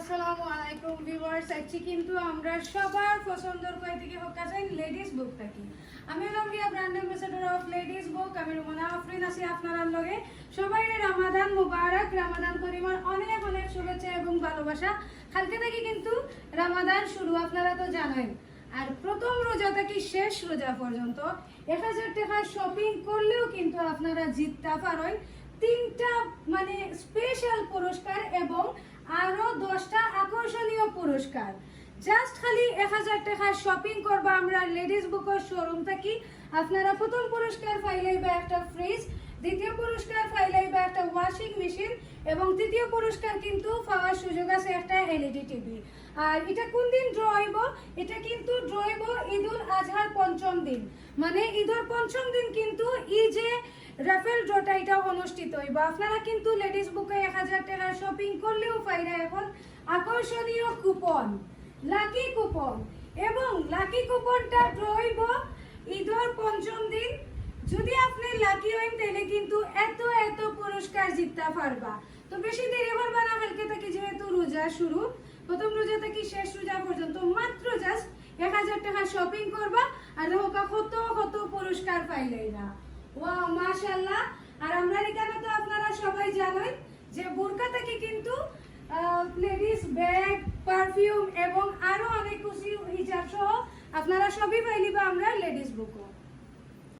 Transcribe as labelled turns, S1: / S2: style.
S1: আসসালামু আলাইকুম ভিউয়ার্স, আজকে কিন্তু আমরা সবার পছন্দের থেকে হকা চাই লেডিস বুকটা কি? আমি হলাম Riya brand ambassador of ladies book আমি রুমানা আফরিন আছি আপনার লগে। সবাই রামাদান মুবারক, রামাদান করিমার অনেক অনেক শুভেচ্ছা এবং ভালোবাসা। কালকে থেকে কিন্তু রামাদান শুরু, আপনারা তো জানেন। আর প্রথম রোজা থেকে শেষ রোজা পর্যন্ত এক হাজার টাকা শপিং করলেও কিন্তু আপনারা জিততে পারেন। তিনটা মানে স্পেশাল পুরস্কার এবং আরও দশটা আকর্ষণীয় পুরস্কার জাস্ট খালি এক হাজার টাকা শপিং করবা আমরা লেডিস বুকের শোরুম থেকে। আপনারা প্রথম পুরস্কার পাইলেইবা একটা ফ্রিজ দ্বিতীয় পুরস্কার পাইলেইবা একটা ওয়াশিং মেশিন এবং তৃতীয় পুরস্কার কিন্তু পাওয়ার সুযোগ আছে একটা এলইডি টিভি আর এটা কোন দিন ড্র হইব? এটা কিন্তু ড্র হইব ঈদুল আজহার পঞ্চম দিন। মানে ঈদের পঞ্চম দিন কিন্তু ই যে রাফেল ড্রটা এটা অনুষ্ঠিত। হইব আপনারা কিন্তু লেডিস বুকে এক হাজার টাকা শপিং করলেও পাইরা এখন আকর্ষণীয় কুপন লাকি কুপন এবং লাকি কুপনটা ড্র হইব ঈদের পঞ্চম দিন। যদি আপনি লাকি হইন তাহলে কিন্তু এত এত পুরস্কার জিততে পারবা। তো বেশি দেরি করবা না কালকে থেকে যেহেতু রোজা শুরু, প্রথম রোজা থেকে শেষ রোজা পর্যন্ত মাত্র জাস্ট এক হাজার টাকা শপিং করবা আর হোকা কত কত পুরস্কার পাইলে না ওয়াও মাশাআল্লাহ। আর আমরা এখানে তো আপনারা সবাই জানেন যে বোরকা থেকে কিন্তু লেডিস ব্যাগ পারফিউম এবং আরও অনেক কিছু হিজাব সহ আপনারা সবই পাইলিবা আমরা লেডিস বুকও